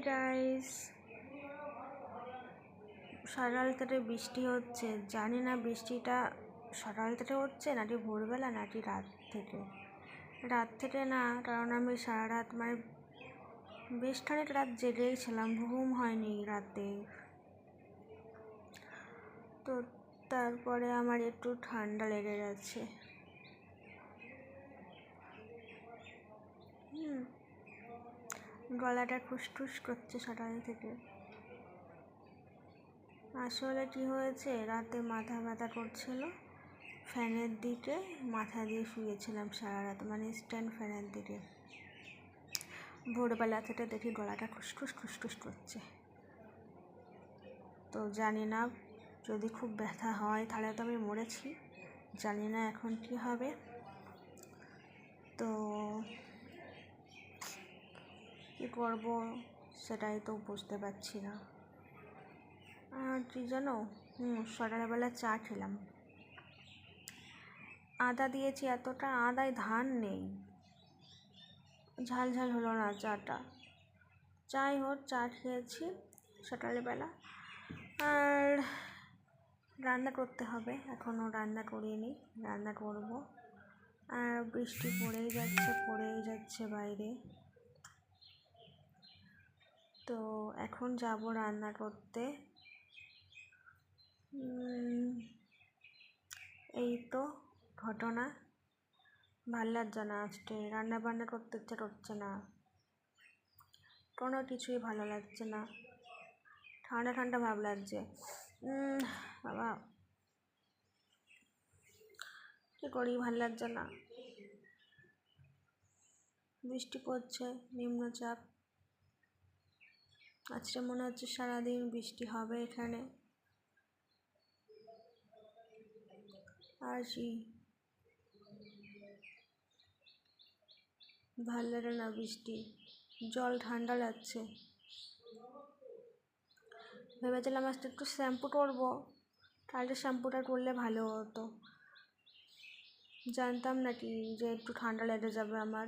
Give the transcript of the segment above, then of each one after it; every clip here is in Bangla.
গাইস সকাল বৃষ্টি হচ্ছে। জানি না বৃষ্টিটা সকাল থেকে হচ্ছে নাকি ভোরবেলা নাকি রাত থেকে। রাত থেকে না, কারণ আমি সারা রাত মানে বেশ খানিক রাত জেগেই ছিলাম, ঘুম হয়নি রাতে। তো তারপরে আমার একটু ঠান্ডা লেগে গেছে। হুম। গলাটা খুসখুস করছে সকাল থেকে। আসলে কি হয়েছে? রাতে মাথা ব্যথা করছিল। ফ্যানের দিকে মাথা দিয়ে শুয়েছিলাম সারা রাত মানে স্ট্যান্ড ফ্যানের দিকে। ভোরবেলা থেকে দেখি গলাটা খুসখুস খুসখুস করছে। তো জানি না, যদি খুব ব্যথা হয় তাহলে তো আমি মরেছি। জানি না এখন কি হবে। তো কী করব সেটাই তো বুঝতে পারছি না। আর কি জানো, হুম, সকালবেলা চা খেলাম। আদা দিয়েছি, এতটা আদায় ধান নেই। ঝাল ঝাল হলো না চাটা। যাই হোক, চা খেয়েছি সকালবেলা। আর রান্না করতে হবে এখনও রান্না করিনি, রান্না করব। আর বৃষ্টি পড়েই যাচ্ছে পড়েই যাচ্ছে বাইরে। তো এখন যাব রান্না করতে। এই তো ঘটনা। ভালো লাগছে না আজকে রান্না বান্না করতে ইচ্ছে করছে না। কোনো কিছুই ভালো লাগছে না। ঠান্ডা ঠান্ডা ভাব লাগছে। বাবা। কী করি ভালো লাগছে না বৃষ্টি পড়ছে, নিম্নচাপ। আজকে মনে হচ্ছে সারাদিন বৃষ্টি হবে এখানে। আসি। ভালো লাগে না বৃষ্টি। জল ঠান্ডা লাগছে। ভেবেছিলাম আজকে একটু শ্যাম্পু করব। কালকে শ্যাম্পুটা করলে ভালো হতো। জানতাম না কি যে একটু ঠান্ডা লেগে যাবে আমার।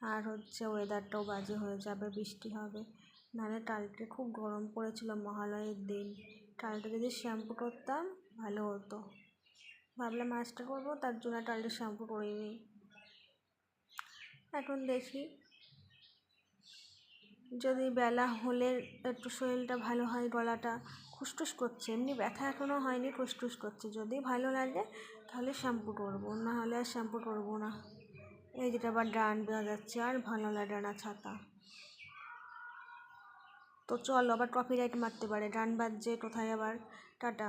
আর হচ্ছে ওয়েদারটাও বাজে হয়ে যাবে, বৃষ্টি হবে। নাহলে কালকে খুব গরম পড়েছিল মহালয়ের দিন। কালকে যদি শ্যাম্পু করতাম, ভালো হতো। ভাবলাম মাছটা করব, তার জন্য কালকে শ্যাম্পু করিনি। এখন দেখি। যদি বেলা হলে একটু শরীরটা ভালো হয়, গলাটা খুসটুস করছে। এমনি ব্যথা এখনও হয়নি খুসটুস করছে। যদি ভালো লাগে, তাহলে শ্যাম্পু করব। না হলে আর শ্যাম্পু করব না। এই যেটা আবার ডান দেওয়া যাচ্ছে, আর ভালো লাগে না ছাতা। তো চলো আবার কপিরাইট মারতে পারে। ডান বাজছে কোথায় আবার? টাটা।